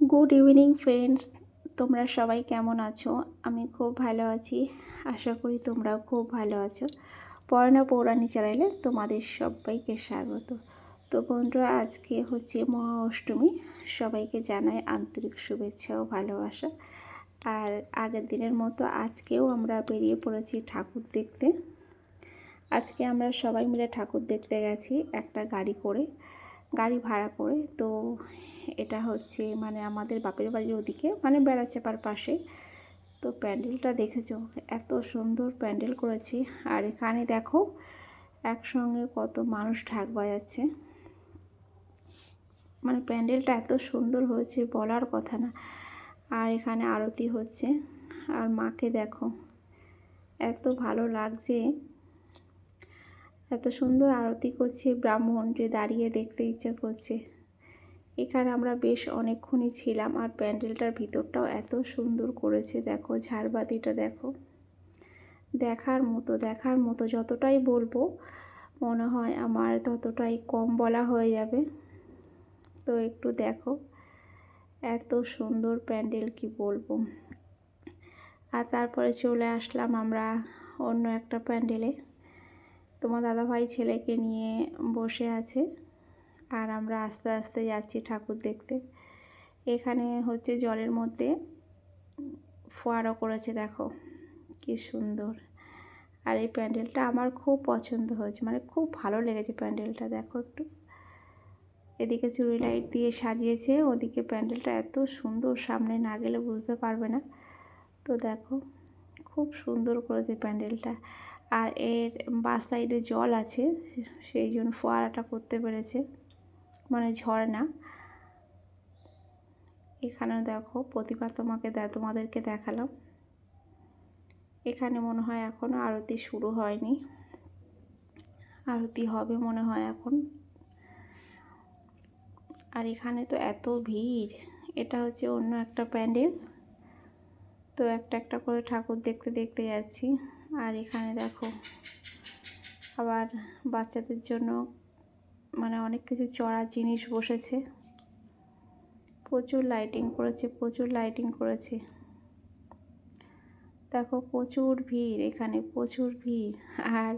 Good evening friends তোমরা সবাই কেমন আছো? আমি খুব ভালো আছি। আশা করি তোমরাও খুব ভালো আছো। পড়ানো পৌরাণী চ্যানেলে তোমাদের সবাইকে স্বাগত। তো বন্ধুরা, আজকে হচ্ছে মহা অষ্টমী সবাইকে জানাই আন্তরিক শুভেচ্ছা ও ভালোবাসা। আর আগের দিনের মতো আজকেও আমরা বেরিয়ে পড়েছি ঠাকুর দেখতে। আজকে আমরা সবাই মিলে ঠাকুর দেখতে গেছি একটা গাড়ি করে। গাড়ি ভাড়া করে। তো এটা হচ্ছে মানে আমাদের বাপের বাড়ির ওদিকে মানে বেড়াচেপার পাশে। তো প্যান্ডেলটা দেখেছ? এত সুন্দর প্যান্ডেল করেছি। আর এখানে দেখো, একসঙ্গে কত মানুষ ঢাক বাজাচ্ছে। মানে প্যান্ডেলটা এত সুন্দর হয়েছে, বলার কথা না। আর এখানে আরতি হচ্ছে। আর মাকে দেখো, এত ভালো লাগছে। এত সুন্দর আরতি করছে ব্রাহ্মণ যে দাঁড়িয়ে দেখতে ইচ্ছে করছে। এখানে আমরা বেশ অনেকক্ষণই ছিলাম আর প্যান্ডেলটার ভিতরটাও এত সুন্দর করেছে, দেখো ঝাড়বাতিটা দেখো। দেখার মতো দেখার মতো যতটাই বলব, মনে হয় আমার ততটাই কম বলা হয়ে যাবে। তো একটু দেখো, এত সুন্দর প্যান্ডেল কি বলব। আর তারপরে চলে আসলাম আমরা অন্য একটা প্যান্ডেলে। তোমার দাদাভাই ছেলেকে নিয়ে বসে আছে আর আমরা আস্তে আস্তে যাচ্ছি ঠাকুর দেখতে। এখানে হচ্ছে জলের মধ্যে ফোয়ারা করেছে, দেখো কি সুন্দর। আর এই প্যান্ডেলটা আমার খুব পছন্দ হয়েছে মানে খুব ভালো লেগেছে প্যান্ডেলটা, দেখো একটু। এদিকে চুরি লাইট দিয়ে সাজিয়েছে, ওদিকে প্যান্ডেলটা এত সুন্দর, সামনে না গেলে বুঝতে পারবে না। তো দেখো, খুব সুন্দর করেছে প্যান্ডেলটা। আর এর বাস সাইডে জল আছে, সেই জন্য ফোয়ারাটা করতে পেরেছে। মানে ঝর্ণা এখানে দেখো প্রতিভা তোমাকে তোমাদেরকে দেখালাম। এখানে মনে হয় এখনও আরতি শুরু হয়নি। আরতি হবে মনে হয় এখন। আর এখানে তো এত ভিড়। এটা হচ্ছে অন্য একটা প্যান্ডেল। তো একটা একটা করে ঠাকুর দেখতে দেখতে যাচ্ছি। আর এখানে দেখো, আবার বাচ্চাদের জন্য মানে অনেক কিছু চড়ার জিনিস বসেছে। প্রচুর লাইটিং করেছে, প্রচুর লাইটিং করেছে। দেখো প্রচুর ভিড় এখানে, প্রচুর ভিড়। আর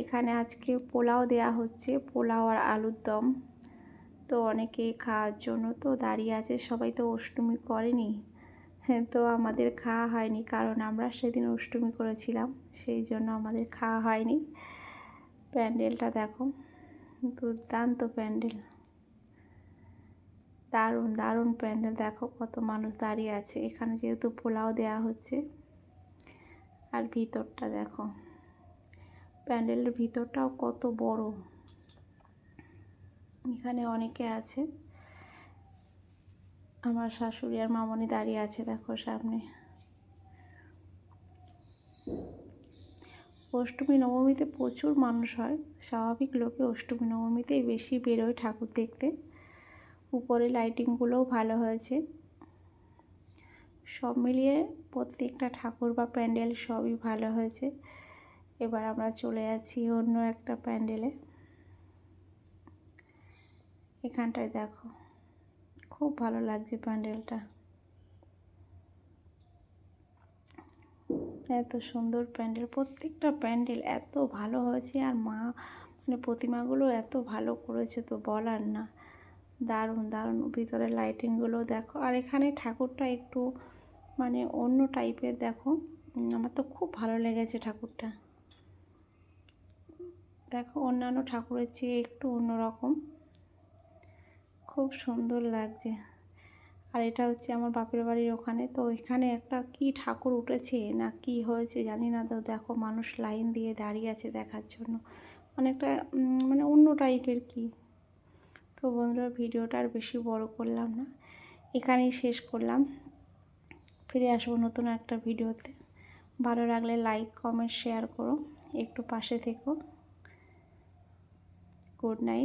এখানে আজকে পোলাও দেয়া হচ্ছে, পোলাও আর আলুর দম। তো অনেকে খাওয়ার জন্য তো দাঁড়িয়ে আছে, সবাই তো অষ্টমী করেনি। তো আমাদের খাওয়া হয়নি কারণ আমরা সেদিন অষ্টমী করেছিলাম, সেই জন্য আমাদের খাওয়া হয়নি। প্যান্ডেলটা দেখো, দুর্দান্ত প্যান্ডেল। দারুণ দারুণ প্যান্ডেল, দেখো কত মানুষ দাঁড়িয়ে আছে। এখানে যেহেতু পোলাও দেওয়া হচ্ছে, আর ভিতরটা দেখো, প্যান্ডেলের ভিতরটাও কত বড়। এখানে অনেকে আছে। আমার শাশুড়ি আর মামনি দাঁড়িয়ে আছে, দেখো সামনে। অষ্টমী নবমীতে প্রচুর মানুষ হয়, স্বাভাবিক লোকে অষ্টমী নবমীতেই বেশি বেরোয় ঠাকুর দেখতে। উপরে লাইটিংগুলোও ভালো হয়েছে। সব মিলিয়ে প্রত্যেকটা ঠাকুর বা প্যান্ডেল সবই ভালো হয়েছে। এবার আমরা চলে যাচ্ছি অন্য একটা প্যান্ডেলে। এখানটায় দেখো। খুব ভালো লাগছে প্যান্ডেলটা। এত সুন্দর প্যান্ডেল, প্রত্যেকটা প্যান্ডেল এত ভালো হয়েছে আর মা মানে প্রতিমাগুলো এত ভালো করেছে তো বলার না। দারুণ দারুণ। ভিতরে লাইটিংগুলো দেখো। আর এখানে ঠাকুরটা একটু মানে অন্য টাইপের দেখো। আমার তো খুব ভালো লেগেছে ঠাকুরটা। দেখো অন্যান্য ঠাকুরের চেয়ে একটু অন্যরকম। খুব সুন্দর লাগছে। আর এটা হচ্ছে আমার বাপের বাড়ির ওখানে। তো এখানে একটা কি ঠাকুর উঠেছে? না কি হয়েছে জানি না। তো দেখো মানুষ লাইন দিয়ে দাঁড়িয়ে আছে দেখার জন্য। অনেকটা মানে অন্য টাইপের কি। তো বন্ধুরা, ভিডিওটা আর বেশি বড় করলাম না। এখানেই শেষ করলাম। ফিরে আসব নতুন একটা ভিডিওতে। ভালো লাগলে লাইক, কমেন্ট, শেয়ার করো। একটু পাশে থেকো। Good night.